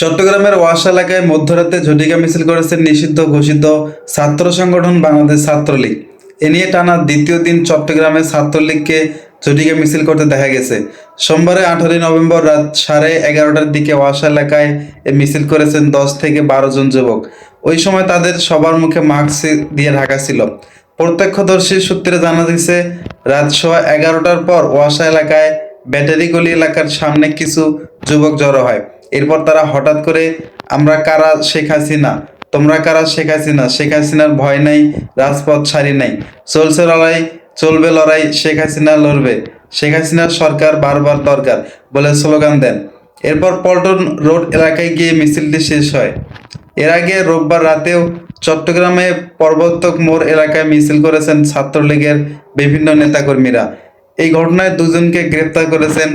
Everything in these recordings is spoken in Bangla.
চট্টগ্রামের ওয়াশ এলাকায় মধ্যরাতে ঝটিকা মিছিল করেছেন নিষিদ্ধ ঘোষিত ছাত্র সংগঠন বাংলাদেশ ছাত্রলীগ। এ নিয়ে টানা দ্বিতীয় দিন চট্টগ্রামে ছাত্রলীগকে ঝটিকা মিছিল করতে দেখা গেছে। সোমবারে আঠারোই নভেম্বর রাত সাড়ে এগারোটার দিকে ওয়াশা এলাকায় এ মিছিল করেছেন দশ থেকে বারো জন যুবক। ওই সময় তাদের সবার মুখে মাস্ক দিয়ে ঢাকা ছিল। প্রত্যক্ষদর্শী সূত্রে জানা গেছে, রাত সোয়া এগারোটার পর ওয়াশা এলাকায় ব্যাটারি গলি এলাকার সামনে কিছু যুবক জড়ো হয়। এরপর তারা হঠাৎ করে, আমরা কারা শেখ হাসিনা? তোমরা কারা শেখ হাসিনা? শেখ হাসিনার ভয় নাই, রাজপথ ছাড়ি নাই। চলছে লড়াই, চলবে লড়াই, শেখ হাসিনা লড়বে। শেখ হাসিনার সরকার বারবার দরকার বলে স্লোগান দেন। এরপর পল্টন রোড এলাকায় গিয়ে মিছিলটি শেষ হয়। এর আগে রোববার রাতেও চট্টগ্রামে পর্বতক মোড় এলাকায় মিছিল করেছেন ছাত্রলীগের বিভিন্ন নেতাকর্মীরা। এই ঘটনায় দুজনকে গ্রেপ্তার করেছেন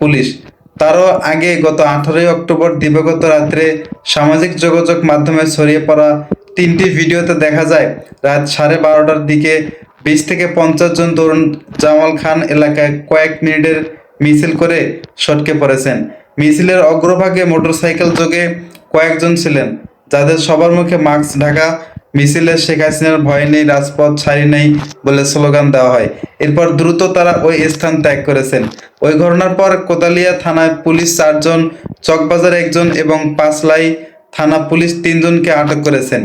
পুলিশ। তারও আগে গত আঠারোই অক্টোবর দিবাগত রাত্রে সামাজিক যোগাযোগ মাধ্যমে ছড়িয়ে পড়া তিনটি ভিডিওতে দেখা যায়, রাত সাড়ে বারোটার দিকে বিশ থেকে পঞ্চাশ জন তরুণ জামাল খান এলাকায় কয়েক মিনিটের মিছিল করে সটকে পড়েছেন। মিছিলের অগ্রভাগে মোটরসাইকেল যোগে কয়েকজন ছিলেন, যাদের সবার মুখে মাস্ক ঢাকা মিছিলে শেখ হাসিনার ভয় নেই, রাজপথ ছাড়ি নেই বলে স্লোগান দেওয়া হয়। এরপর দ্রুত তারা ওই স্থান ত্যাগ করেছেন। ওই ঘটনার পর কোতালিয়া থানায় পুলিশ চারজন, চকবাজার একজন এবং পাঁচলাই থানা পুলিশ তিনজনকে আটক করেছেন।